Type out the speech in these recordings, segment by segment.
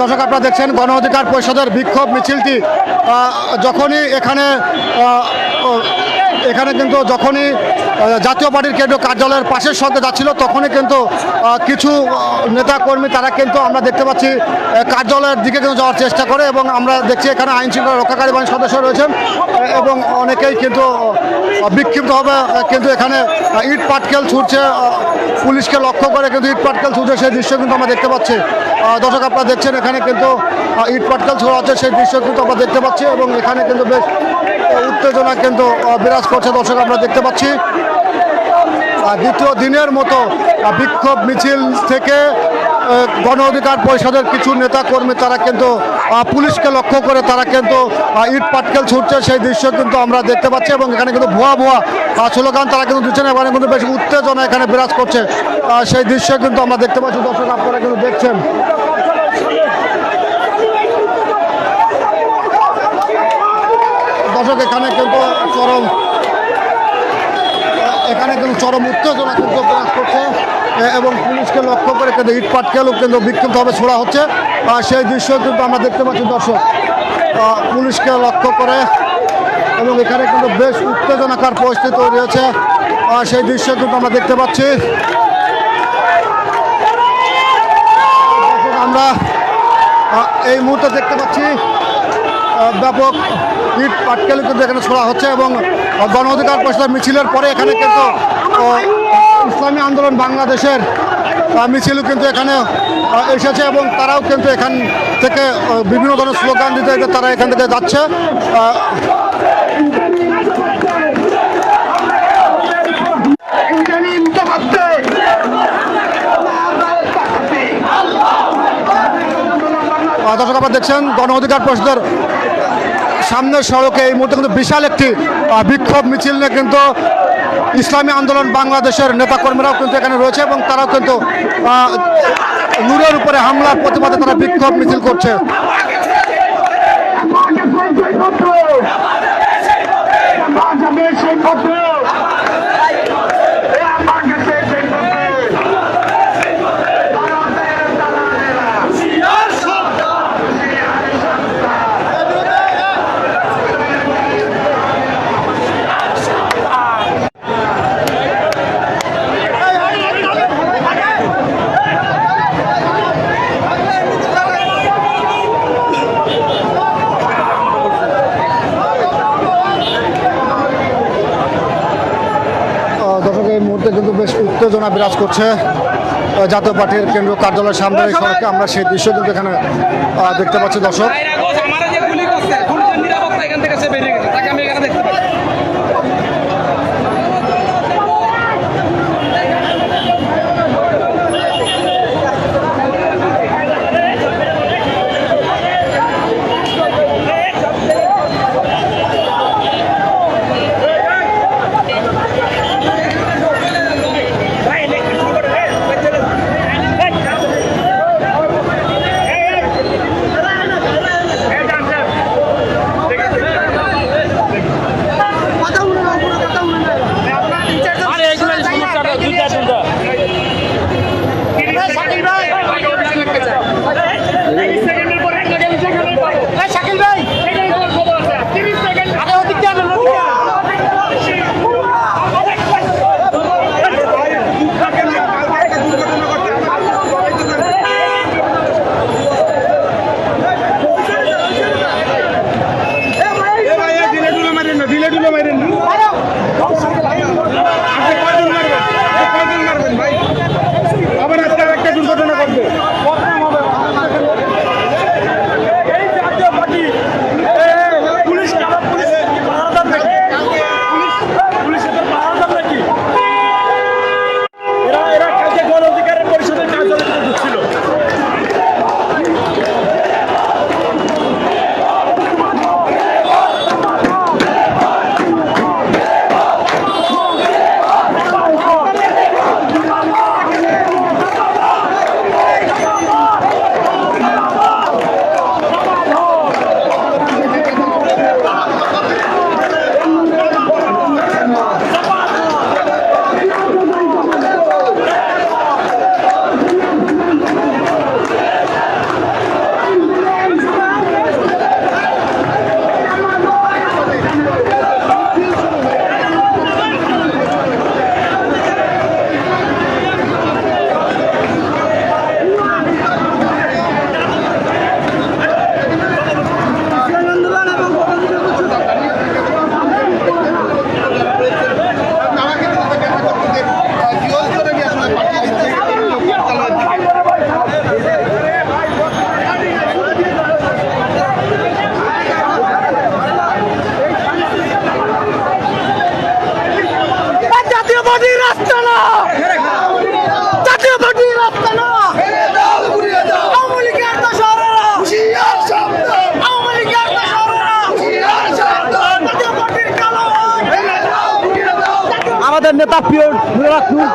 দর্শক আপনারা দেখছেন, গণ অধিকার পরিষদের বিক্ষোভ মিছিলটি যখনই এখানে এখানে কিন্তু যখনই জাতীয় পার্টির কেন্দ্রীয় কার্যালয়ের পাশের সঙ্গে যাচ্ছিল, তখনই কিন্তু কিছু নেতা কর্মী তারা কিন্তু আমরা দেখতে পাচ্ছি কার্যালয়ের দিকে কিন্তু যাওয়ার চেষ্টা করে এবং আমরা দেখছি এখানে আইন শৃঙ্খলা রক্ষাকারী বাহিনীর সদস্য রয়েছেন এবং অনেকেই কিন্তু বিক্ষিপ্তভাবে কিন্তু এখানে ইট, পাটকেল ছুটছে পুলিশকে লক্ষ্য করে কিন্তু ইট পাটকেল ছুটে সেই দৃশ্য কিন্তু আমরা দেখতে পাচ্ছি। দর্শক আপনারা দেখছেন, এখানে কিন্তু ইট পাটকেল ছোড়া হচ্ছে সেই দৃশ্য কিন্তু আমরা দেখতে পাচ্ছি এবং এখানে কিন্তু বেশ উত্তেজনা কিন্তু বিরাজ করছে দর্শক আমরা দেখতে পাচ্ছি। দ্বিতীয় দিনের মতো বিক্ষোভ মিছিল থেকে গণ অধিকার পরিষদের কিছু নেতা কর্মী তারা কিন্তু পুলিশকে লক্ষ্য করে তারা কিন্তু ইট পাটকেল ছুটছে। সেই দৃশ্য কিন্তু আমরা দেখতে পাচ্ছি এবং এখানে কিন্তু ভুয়া ভুয়া স্লোগান তারা কিন্তু দিচ্ছেন এখানে কিন্তু বেশ উত্তেজনা এখানে বিরাজ করছে। সেই দৃশ্য কিন্তু আমরা দেখতে পাচ্ছি। দর্শক আপনারা কিন্তু দেখছেন। দর্শক, এখানে কিন্তু চরম, এখানে কিন্তু চরম উত্তেজনা কিন্তু এবং পুলিশকে লক্ষ্য করে কিন্তু ইট পাটকেলও কিন্তু বিক্ষিপ্তভাবে ছোড়া হচ্ছে। আর সেই দৃশ্য কিন্তু আমরা দেখতে পাচ্ছি, দর্শক। পুলিশকে লক্ষ্য করে এবং এখানে কিন্তু বেশ উত্তেজনাকার পরিস্থিতি তৈরি হয়েছে। আর সেই দৃশ্য কিন্তু আমরা দেখতে পাচ্ছি। আমরা এই মুহূর্তে দেখতে পাচ্ছি ব্যাপক ইট পাটকেল কিন্তু এখানে ছোড়া হচ্ছে এবং গণ অধিকার পরিষদের মিছিলের পরে এখানে কিন্তু ইসলামী আন্দোলন বাংলাদেশের আহ, মিছিলও কিন্তু এখানে এসেছে এবং তারাও কিন্তু এখান থেকে বিভিন্ন ধরনের স্লোগান দিতে তারা এখান থেকে যাচ্ছে। দর্শক আপনারা দেখছেন গণ অধিকার পরিষদের সামনের সড়কে এই মুহূর্তে কিন্তু বিশাল একটি বিক্ষোভ মিছিল নিয়ে কিন্তু ইসলামী আন্দোলন বাংলাদেশের নেতাকর্মীরাও কিন্তু এখানে রয়েছে এবং তারাও কিন্তু নূরের উপরে হামলার প্রতিবাদে তারা বিক্ষোভ মিছিল করছে সেই পত্র আমাকে সেই পত্র আহ, দর্শক এই মুহূর্তে কিন্তু বেশ উত্তেজনা বিরাজ করছে জাতীয় পার্টির কেন্দ্র কার্যালয়ের সামনে সড়কে। আমরা সেই দৃশ্য কিন্তু এখানে দেখতে পাচ্ছি দর্শক।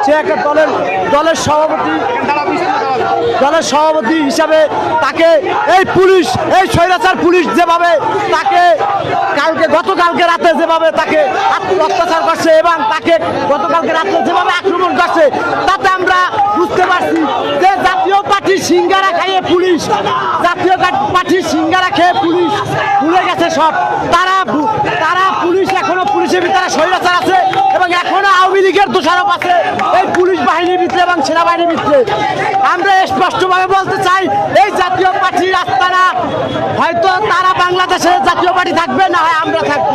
সে একটা দলের দলের সভাপতি দলের সভাপতি হিসাবে তাকে এই পুলিশ, এই স্বৈরাচার পুলিশ যেভাবে তাকে কালকে, গতকালকে রাতে যেভাবে তাকে অত্যাচার করছে এবং তাকে গতকালকে রাতে যেভাবে আক্রমণ করছে, তাতে আমরা বুঝতে পারছি যে জাতীয় পার্টির সিঙ্গারা খাইয়ে পুলিশ, জাতীয় পার্টির সিঙ্গারা খেয়ে পুলিশ ভুলে গেছে সব। তারা তারা পুলিশ এখনও পুলিশের ভিতরে স্বৈরাচার আছে। দোষারোপ আছে। এই পুলিশ বাহিনীর ভিতরে এবং সেনাবাহিনীর ভিতরে। আমরা স্পষ্টভাবে বলতে চাই, এই জাতীয় পার্টির আস্তানা, হয়তো তারা বাংলাদেশে জাতীয় পার্টি থাকবে, না হয় আমরা থাকব।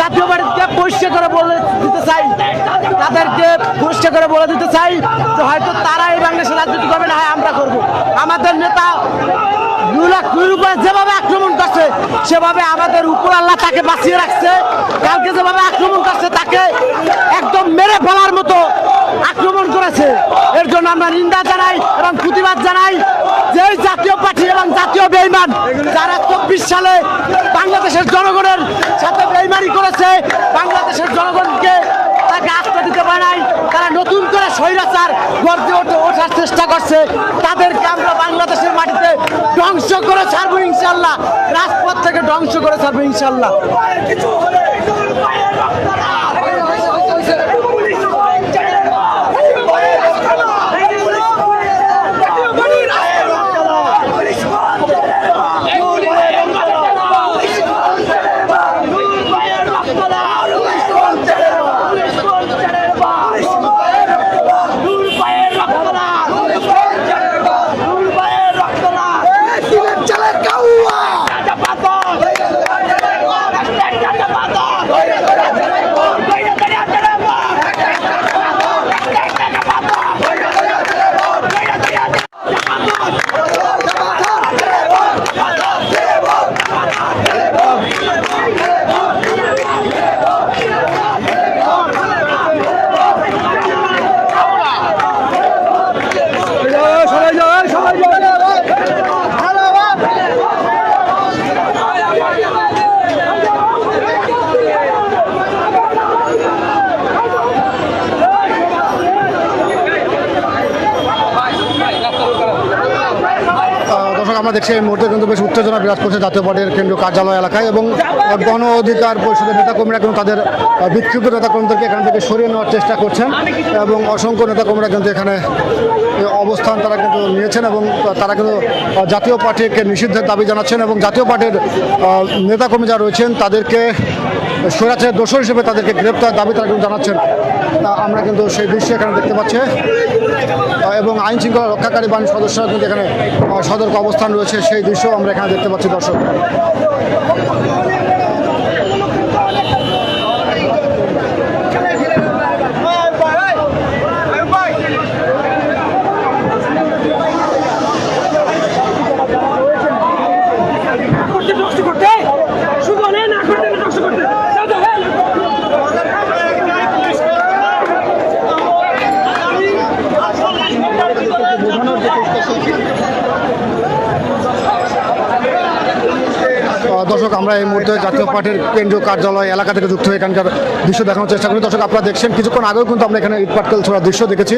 জাতীয় পার্টিকে পরিষ্কার করে বলে দিতে চাই। তাদেরকে পরিষ্কার করে বলে দিতে চাই যে হয়তো তারা এই বাংলাদেশে রাজনীতি করবে, না হয় আমরা করব। আমাদের নেতা যেভাবে আক্রমণ করছে, সেভাবে আমাদের উপর আল্লাহ তাকে বাঁচিয়ে রাখছে। কালকে যেভাবে আক্রমণ করছে, তাকে একদম মেরে ফেলার মতো আক্রমণ করেছে। এর জন্য আমরা নিন্দা জানাই এবং প্রতিবাদ জানাই যে জাতীয় পার্টি এবং জাতীয় বেইমান যারা চব্বিশ সালে বাংলাদেশের জনগণের সাথে বেইমানি করেছে, বাংলাদেশের জনগণকে তাকে আস্থা দিতে পারে নাই, তারা নতুন করে স্বৈরাচার গর্জে ওঠে, ওঠার চেষ্টা করছে। তাদেরকে আমরা বাংলাদেশের মাটিতে ধ্বংস করে ছাড়বো ইনশাল্লাহ। রাজপথ থেকে ধ্বংস করে ছাড়বো ইনশাল্লাহ। আমরা দেখছি এই মুহূর্তে কিন্তু বেশ উত্তেজনা বিরাজ করছে জাতীয় পার্টির কেন্দ্রীয় কার্যালয় এলাকায় এবং গণ অধিকার পরিষদের নেতাকর্মীরা কিন্তু তাদের বিক্ষুব্ধ নেতাকর্মীদেরকে এখান থেকে সরিয়ে নেওয়ার চেষ্টা করছেন এবং অসংখ্য নেতাকর্মীরা কিন্তু এখানে অবস্থান তারা কিন্তু নিয়েছেন এবং তারা কিন্তু জাতীয় পার্টিকে নিষিদ্ধের দাবি জানাচ্ছেন এবং জাতীয় পার্টির নেতাকর্মী যারা রয়েছেন তাদেরকে স্বৈরাচারের দোষর হিসেবে তাদেরকে গ্রেপ্তার দাবি তারা কিন্তু জানাচ্ছেন। তা আমরা কিন্তু সেই দৃশ্য এখানে দেখতে পাচ্ছি। এবং আইন শৃঙ্খলা রক্ষাকারী বাহিনীর সদস্যরা কিন্তু এখানে সতর্ক অবস্থান রয়েছে। সেই দৃশ্য আমরা এখানে দেখতে পাচ্ছি, দর্শক। দর্শক, আমরা এই মুহূর্তে জাতীয় পার্টির কেন্দ্রীয় কার্যালয় এলাকা থেকে যুক্ত হয়ে এখানকার দৃশ্য দেখানোর চেষ্টা করি দর্শক, আপনারা দেখছেন, কিছুক্ষণ আগেও কিন্তু আমরা এখানে ইট পাটকেল ছোড়ার দৃশ্য দেখেছি।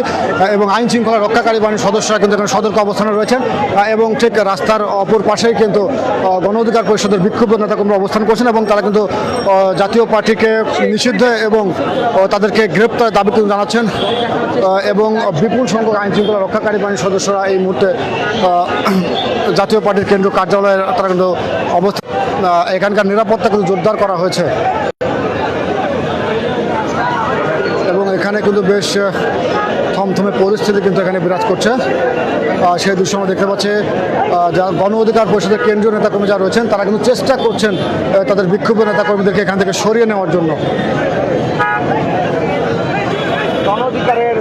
এবং আইন শৃঙ্খলা রক্ষাকারী বাহিনীর সদস্যরা কিন্তু এখানে সতর্ক অবস্থানে রয়েছেন। এবং ঠিক রাস্তার অপর পাশেই কিন্তু গণ অধিকার পরিষদের বিক্ষুব্ধ নেতাকর্মীরা অবস্থান করছেন এবং তারা কিন্তু জাতীয় পার্টিকে নিষিদ্ধ এবং তাদেরকে গ্রেপ্তারের দাবি কিন্তু জানাচ্ছেন। এবং বিপুল সংখ্যক আইন শৃঙ্খলা রক্ষাকারী বাহিনীর সদস্যরা এই মুহূর্তে জাতীয় পার্টির কেন্দ্রীয় কার্যালয়ে তারা কিন্তু অবস্থান এখানকার নিরাপত্তা কিন্তু জোরদার করা হয়েছে। এবং এখানে কিন্তু বেশ থমথমে পরিস্থিতি কিন্তু এখানে বিরাজ করছে। সেই দৃশ্য আমরা দেখতে পাচ্ছি যা গণ অধিকার পরিষদের কেন্দ্রীয় নেতাকর্মী যারা রয়েছেন, তারা কিন্তু চেষ্টা করছেন তাদের বিক্ষুব্ধ নেতাকর্মীদেরকে এখান থেকে সরিয়ে নেওয়ার জন্য। গণ অধিকারের